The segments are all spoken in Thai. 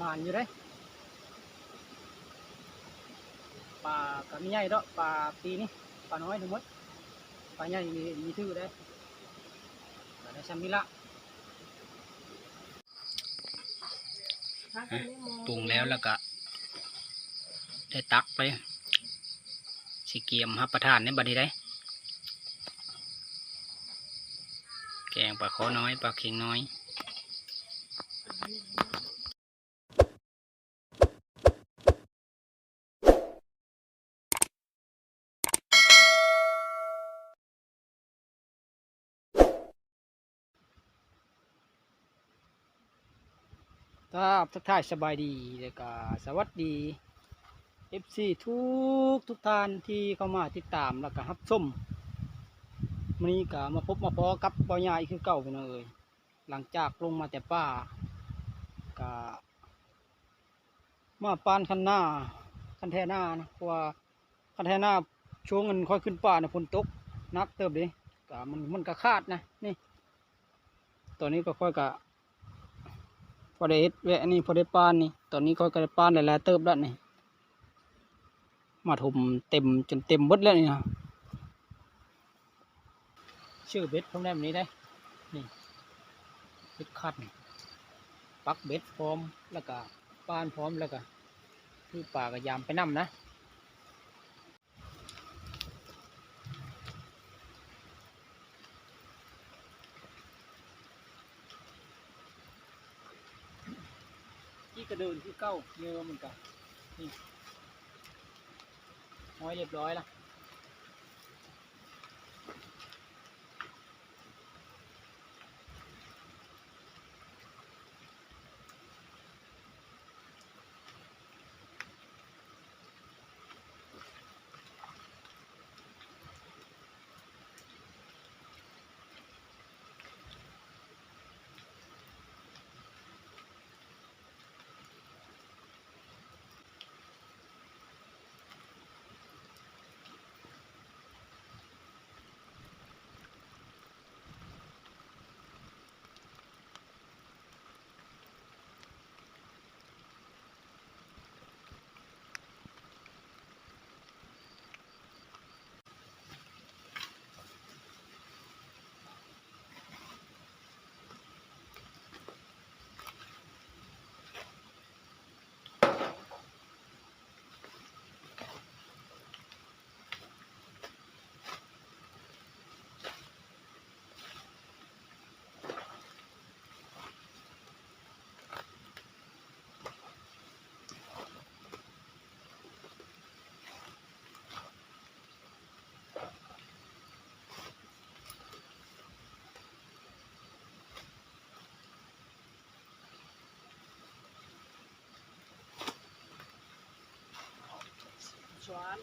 มานอยู่เด้ปลาก็มีใหญ่ดอกปลาปีนี้ปลาน้อยทั้งหมดปลาใหญ่มีมีชื่อได้ปลาได้ซ้ำนี่ละปรุงแล้วแล้วก็ ได้ตักไปสิเกียมรับประทานในบัดนี้ได้แกงปลาคอน้อยปลาเค็งน้อย ครับทักทายสบายดีแล้วก็สวัสดี FC ทุกทุกท่านที่เข้ามาติดตามแล้วก็รับชมมันนี้ก็มาพบมาพอกับปอยายคือเก่าไปน้องเอ่ยหลังจากลงมาแต่ป่า กมาปานคันหน้าคันแท่หน้านะเพราะว่าคันแท่หน้าช่วงเงินค่อยขึ้นป่านะฝนตกนักเติบเลยก็มันมันก็คาดนะนี่ตอนนี้ก็ค่อยกะพอได้เฮ็ดแวะนี่พอได้ปานนี่ตอนนี้ก็กระปานหลายๆเติบแล้วนี่มาถมเต็มจนเต็มบดแล้วนี่นะชื่อเบ็ดพร้อมได้แบบนี้ได้นี่เบ็ดคัดนี่ ปักเบ็ดพร้อมแล้วก็ปานพร้อมแล้วก็คือป่ากระยามไปนํนะที่กระเดินที่เก้าเยอะเหมือนกันนี่ห้อยเรียบร้อยละช้อน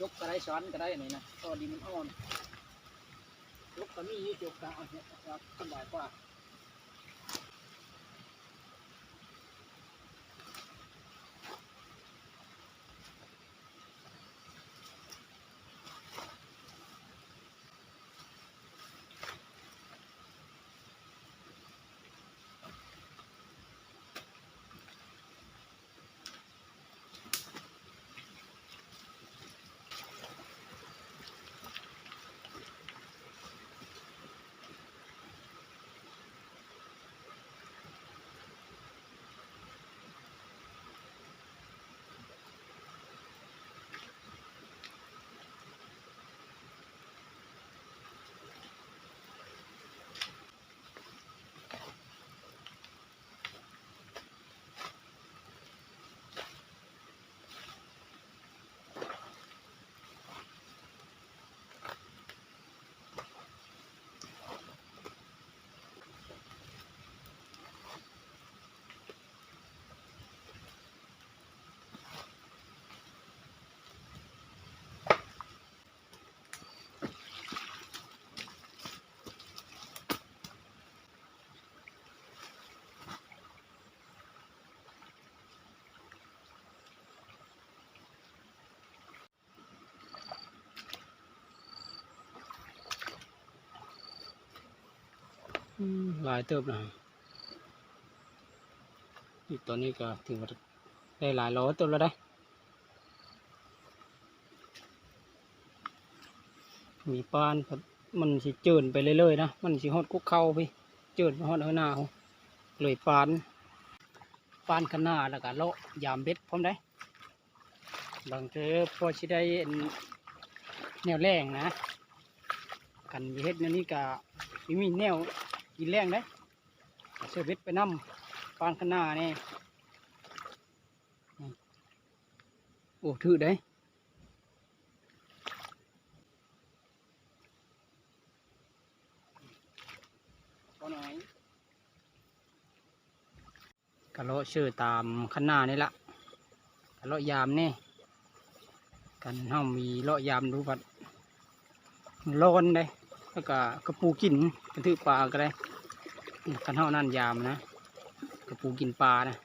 ยกก็ได้ช้อนก็ได้นี่นะตอดีมันอ่อนยกก็มีอยู่ยกก็เอาเนี่ยครับสบายกว่า ลายเติบนะนี่ตอนนี้ก็ถือว่าได้หลายร้อยเติบแล้วได้ มีปานมันสิเจินไปเรื่อยๆนะ มันสิฮอดกุกเข้าไปเจินไปฮอดเอาหน้าเขาเลยปาน ปานขางหนาดแล้วก็เลาะยามเบ็ดพร้อมได้บางเทอพอสิได้แนวแรงนะ กันเฮ็ดนวนี้ก็มีมีแนว กินแรงได้เสื้อเบ็ดไปน้ำปานขนาดนี่นี่โอ้ถือได้ก็น้อยกะโลชื่อตามขนหน้านี่ละกะโลยามนี่กันเฮามีเลาะยามดูบัดร้อนได้ แล้วก็กระปูกินกระถือปลาก็ได้กันเฮานั่นยามนะกระปูกินปลานะ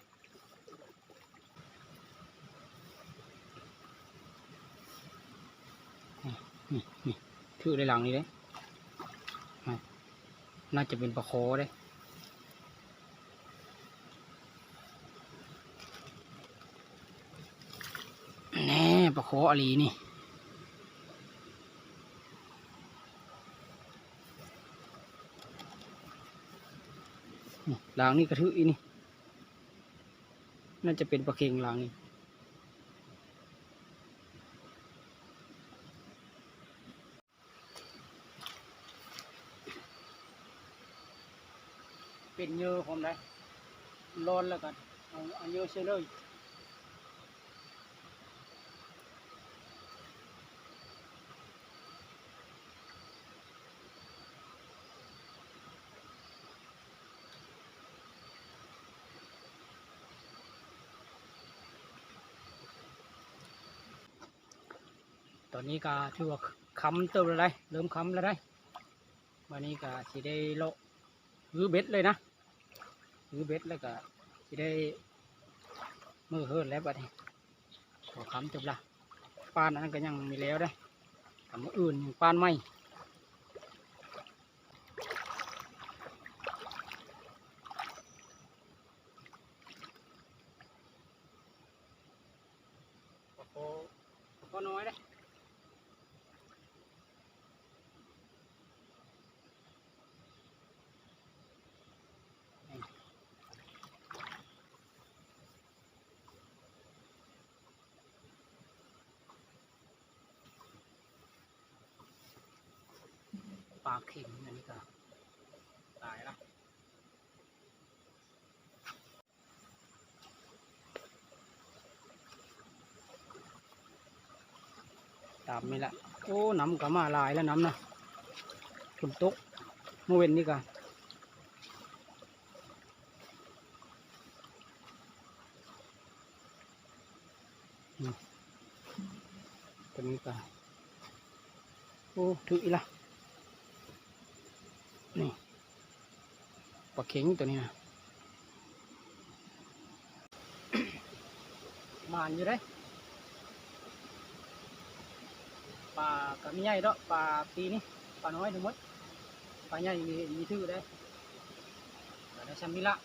นี่นี่ถือได้หลังนี้เลยน่าจะเป็นปลาโคเด้แน่ปลาโคอลีนี่ ลางนี่กระทึกอีนี่ น่าจะเป็นปลาเค็งลางนี่เป็นเยอะผมได้ร้อนแล้วกันเอาเอาเยอะเสียเลย ตอนนี้ก็ถือว่าค้ำเติมอะไรเริ่มค้ำแล้วได้วันนี้ก็สิได้โละรื้อเบ็ดเลยนะถือเบ็ดแล้วก็สิได้มือเฮิร์นแล้วบัดนี้ขอค้ำจบละปานนั้นก็ยังมีแล้วได้ทำมืออื่นปานไม่พอพอน้อยได้ปลาเข็งอันนี้ก็ตายละตามนี่ละโอ้น้ำก็มาลายแล้วน้ำนะฝนตกเมื่อเว้นนี่ก็อืมตัวนี้ก็โอ้ถืออีละ นี่ปลาเข็งตัวนี้นะมานอยู่ได้ปลากระมีใหญ่ดอกปลาปีนี้ปลาน้อยทั้งหมดปลาใหญ่มีมีทื่อได้แต่ฉันมิละ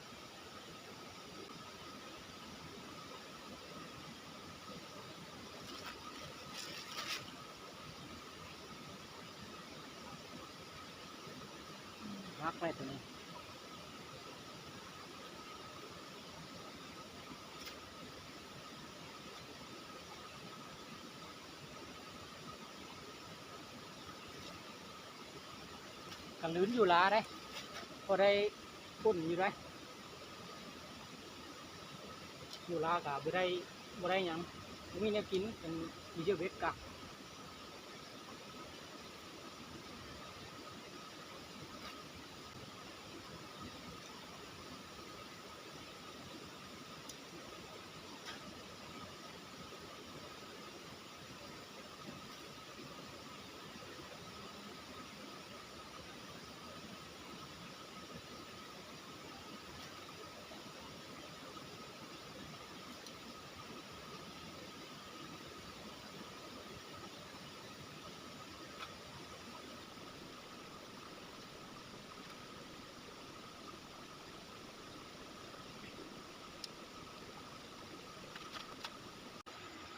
ักไปตัวนี้กันลื้นอยู่ลาได้พอได้ปุ่นอยู่ได้อยู่ลากับบ่ได้บ่ได้หยังบ่มีแนวกินเป็นมีเยอะเบ็ดกะ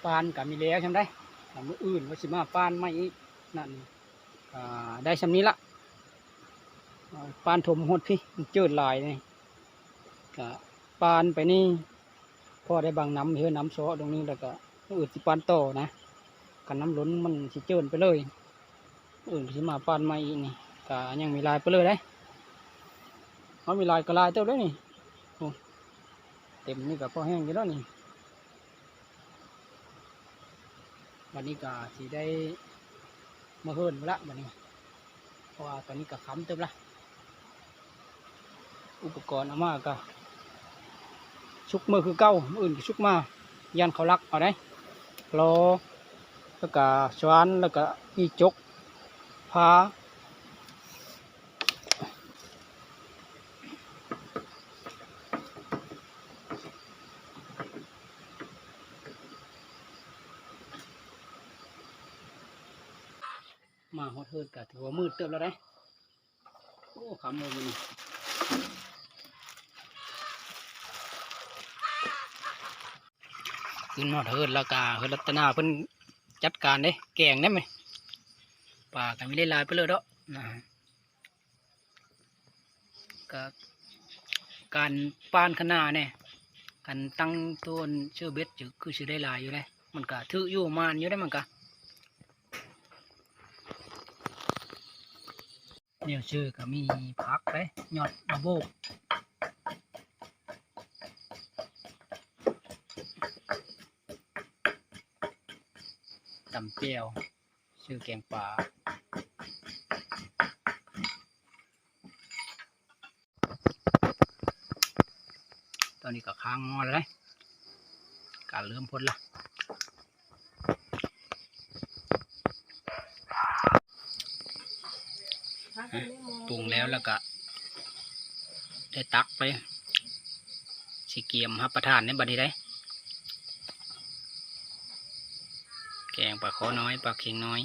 ปานกับมีแล้วใช่ไหมทำมืออื่นว่าสิมาปานไม่นั่นได้ชำนี้ละปานถมหดพี่มันเจิดหลายนี่ก็ปานไปนี่พ่อได้บางน้ำเฮือน้ำโซอตรงนี้แล้วก็อื่นสิปานโตนะกันน้ำล้นมันสิเจินไปเลยอื่นสิมาปานไม่อีกนี่ก็ยังมีลายไปเลยได้เขามีลายก็ลายเต้าเลยนี่เต็มนี่ก็พอแห้งอยู่แล้วนี่ วันนี้ก็สีได้มาเฮิรนละวันนี้ เพราะว่าตอนนี้ก็ค้ำเต็มละ อุปกรณ์เอามาก็ชุกมือคือเก้ามืออื่นก็ชุกมายันเขาลักเอาได้รอแล้วก็ชวนแล้วก็อีจกพา มาฮอดเฮิรนก็ถือว่ามืดเติมแล้วได้โอ้คำเลยมันขึ้นมาเฮิดแล้วก็เฮิดรัตนาเพิ่นจัดการเด้แกงได้ไหมปลากันไม่ได้ลายไปเลยเด้อนะฮะก็การปานขนาเนี่ยการตั้งต้นเชื่อเบ็ดจะคือชื่อได้ลายอยู่เลยมันก็ถืออยู่มานอยู่ได้มันก็ เนี่ยชื่อก็มีพักเลยยอดระโบกตำเจียวชื่อแกงป่าตอนนี้ก็ค้างงอแล้วนะการเริ่มพ้นละ ปรุง แล้วแล้วก็ ได้ตักไปสีเกียมรับประทานในบัดนี้ได้ แกงปลาขอน้อยปลาเค็งน้อย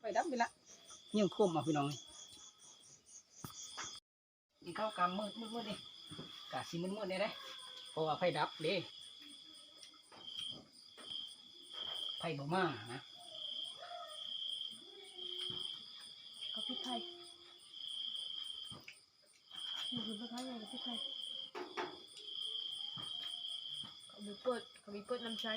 ไปดับไปละยิ่งคุ้มอะพี่น้องนี่เข้ากำมืดมืดมืดดิกะสิมืดมืดได้ได้เพราะว่าไฟดับเด้ไฟบ่มานะ เอาพริก ไทยนี่คือพริกไทยไงกับพริกไทยเขามีเปิดเขามีเปิดน้ำใช้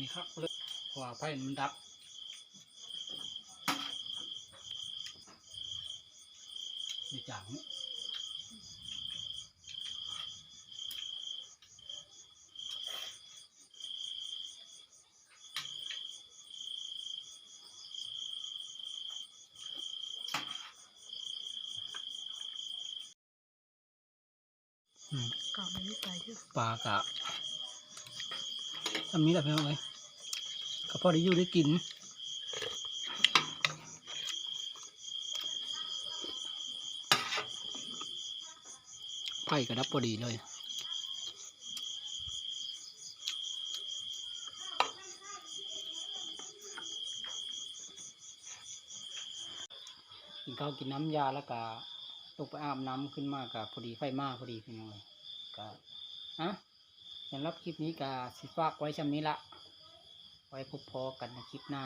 มีคักเลยเพราะว่าไฟมันดับนี่จังอืมกลับมาพริกไทยด้วยปลากะ ทำนี้แหละเพื่อนเลยก็พอได้อยู่ได้กินไฟกระดับพอดีเลยกินข้าวกินน้ำยาแล้วก็ตกไปอาบน้ำขึ้นมากับพอดีไฟมาพอดีพี่น้องเลยก็อะ สำหรับคลิปนี้ก็สิฝากไว้ชำนี้ละ ไว้พบพอกันในคลิปหน้า